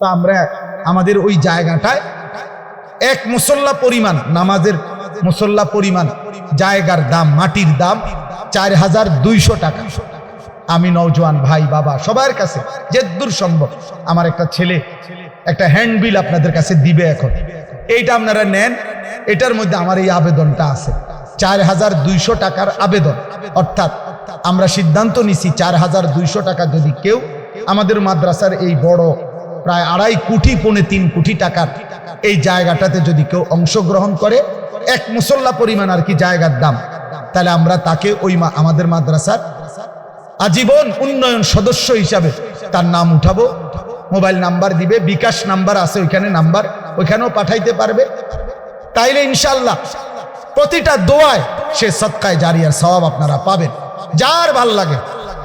তো আমরা আমাদের ওই জায়গাটায় এক মুসল্লা পরিমাণ, নামাজের মুসল্লা পরিমাণ, জায়গার দাম, মাটির দাম চার হাজার দুইশো টাকা। আমি নৌজওয়ান ভাই, বাবা, সবার কাছে যেদূর সম্ভব, আমার একটা ছেলে, একটা হ্যান্ডবিল আপনাদের কাছে দিবে এখন। এইটা আপনারা নেন, এটার মধ্যে আমার এই আবেদনটা আছে। চার হাজার দুইশো টাকার আবেদন, অর্থাৎ আমরা সিদ্ধান্ত নিছি চার হাজার দুইশো টাকা যদি কেউ আমাদের মাদ্রাসার এই বড় প্রায় আড়াই কোটি, পৌনে তিন কোটি টাকার এই জায়গাটাতে যদি কেউ অংশগ্রহণ করে, এক মুসল্লা পরিমাণ আর কি জায়গার দাম, তাহলে আমরা তাকে ওই আমাদের মাদ্রাসার আজীবন উন্নয়ন সদস্য হিসাবে তার নাম উঠাবো। মোবাইল নাম্বার দিবে, বিকাশ নাম্বার আছে ওইখানে নাম্বার, ওইখানেও পাঠাইতে পারবে। তাইলে ইনশাল্লাহ প্রতিটা দোয়ায় সে সৎকায়, জারিয়ার সওয়াব আপনারা পাবেন। যার ভালো লাগে,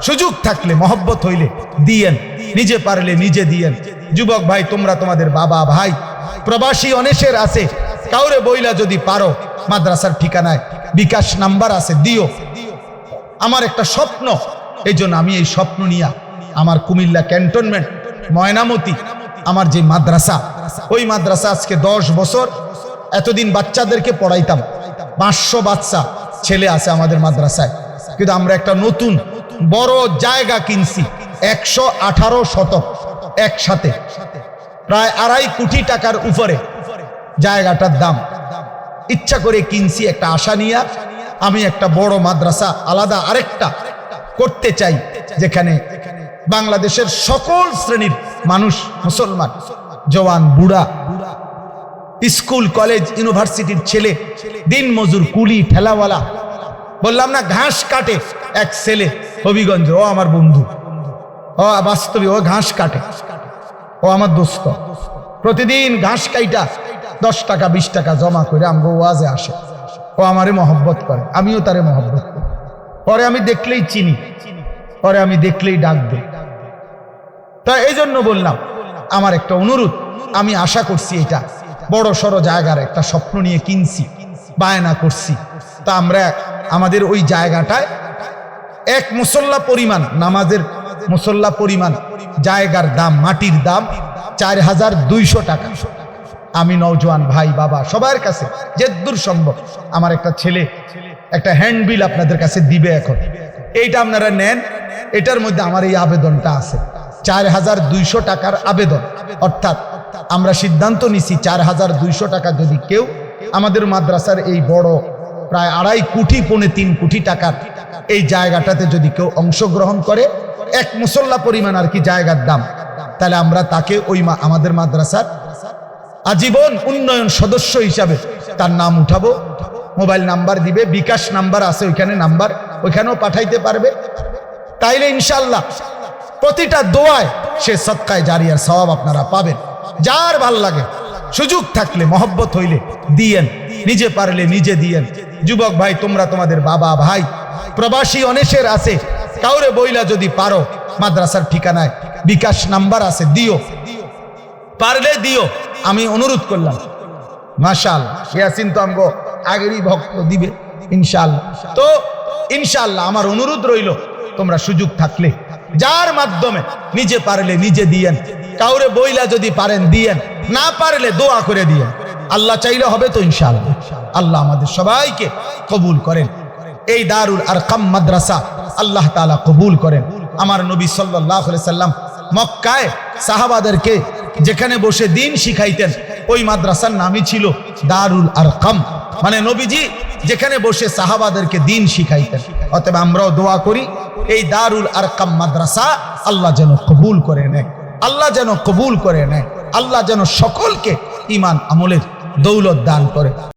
সুযোগ থাকলে, মহব্বত হইলে দিয়েন, নিজে পারলে নিজে দিয়েন। যুবক ভাই, তোমরা তোমাদের বাবা ভাই, প্রবাসী অনেশের আছে। কাউরে বইলা যদি পারো, মাদ্রাসার ঠিকানায় বিকাশ নাম্বার আছে, দিও। আমার একটা স্বপ্ন, এই আমি এই স্বপ্ন নিয়ে আমার কুমিল্লা ক্যান্টনমেন্ট, ময়নামতি, আমার যে মাদ্রাসা, ওই মাদ্রাসা আজকে দশ বছর এতদিন বাচ্চাদেরকে পড়াইতাম। পাঁচশো বাচ্চা ছেলে আছে আমাদের মাদ্রাসায়। কিন্তু আমরা একটা নতুন, বড় জায়গা কিনছি, একশো আঠারো শতক। একসাথে, প্রায় আড়াই কোটি টাকার উপরে জায়গাটার দাম। ইচ্ছা করে কিনছি একটা আশা নিয়ে, আমি একটা বড় মাদ্রাসা, আলাদা আরেকটা করতে চাই, যেখানে বাংলাদেশের সকল শ্রেণির মানুষ মুসলমান, জওয়ান, বুড়া, স্কুল, কলেজ, ইউনিভার্সিটির ছেলে দিন মজুর কুলি, ঠেলাওয়ালা, বললাম না, ঘাস কাটে এক ছেলে হবিগঞ্জ ও আমার বন্ধু। ও, বাস্তবে, ও ঘাস কাটে। ও আমার দোস্ত। প্রতিদিন ঘাস কাইটা, দশ টাকা, বিশ টাকা জমা করে আমগো ওয়াজে আসে। ও আমারে মহব্বত করে, আমিও তারে মহব্বত করি। পরে আমি দেখলেই চিনি, পরে আমি দেখলেই ডাক দিই। তা এই জন্য বললাম, আমার একটা অনুরোধ, আমি আশা করছি এটা, বড় সড়ো জায়গার একটা স্বপ্ন নিয়ে কিনছি, বায়না করছি। তা আমরা আমাদের ওই জায়গাটায় এক মুসল্লা পরিমাণ নামাজের মুসল্লা পরিমাণ, জায়গার দাম, মাটির দাম চার হাজার দুইশো টাকা। আমি নৌজওয়ান ভাই, বাবা, সবার কাছে যেদূর সম্ভব আমার একটা ছেলে, একটা হ্যান্ডবিল আপনাদের কাছে দিবে এখন। এইটা আপনারা নেন, এটার মধ্যে আমার এই আবেদনটা আছে। চার হাজার দুইশো টাকার আবেদন, অর্থাৎ আমরা সিদ্ধান্ত নিছি চার হাজার দুইশো টাকা যদি কেউ আমাদের মাদ্রাসার এই বড় প্রায় আড়াই কোটি, পৌনে তিন কোটি টাকার এই জায়গাটাতে যদি কেউ অংশগ্রহণ করে এক মুসল্লা পরিমাণ আর কি জায়গার দাম। তাহলে আমরা তাকে ওই আমাদের মাদ্রাসার আজীবন উন্নয়ন সদস্য হিসাবে তার নাম উঠাবো। মোবাইল নাম্বার দিবে, বিকাশ নাম্বার আছে ওইখানে নাম্বার, ওইখানেও পাঠাইতে পারবে। তাইলে ইনশাল্লাহ প্রতিটা দোয়ায় সে সৎকায়, জারিয়ার সওয়াব আপনারা পাবেন। যার ভালো লাগে, সুযোগ থাকলে, মহব্বত হইলে দিয়েন। নিজে পারলে নিজে দিয়েন। যুবক ভাই, তোমরা তোমাদের বাবা ভাই, প্রবাসী অনেশের আছে কাউরে বইলা যদি পারো, মাদ্রাসার ঠিকানায় বিকাশ নাম্বার আছে, দিও। পারলে দিও। আমি অনুরোধ করলাম। মাশাল, ইয়াসিন তো আমগো আগেরই ভক্ত দিবে ইনশাল্লাহ তো, ইনশাল্লাহ আমার অনুরোধ রইল, তোমরা সুযোগ থাকলে। যার মাধ্যমে নিজে পারলে নিজে দিয়েন। কাউরে বইলা যদি পারেন, দিয়েন। না পারলে দোয়া করে দিয়েন। আল্লাহ চাইলে হবে তো ইনশাল্লাহ। আল্লাহ আমাদের সবাইকে কবুল করেন। এই দারুল আর কাম মাদ্রাসা আল্লাহ তাআলা কবুল করেন। আমার নবী আলাইহি সাল্লাম মক্কায় সাহাবাদেরকে যেখানে বসে দিন শিখাইতেন, ওই মাদ্রাসার নামই ছিল দারুল আরকাম। মানে নবীজি যেখানে বসে সাহাবাদেরকে দিন শিখাইতেন। অতএব আমরাও দোয়া করি, এই দারুল আরকাম মাদ্রাসা আল্লাহ যেন কবুল করে নেয়, আল্লাহ যেন কবুল করে নেয়, আল্লাহ যেন সকলকে ইমান আমলের দৌলত দান করে।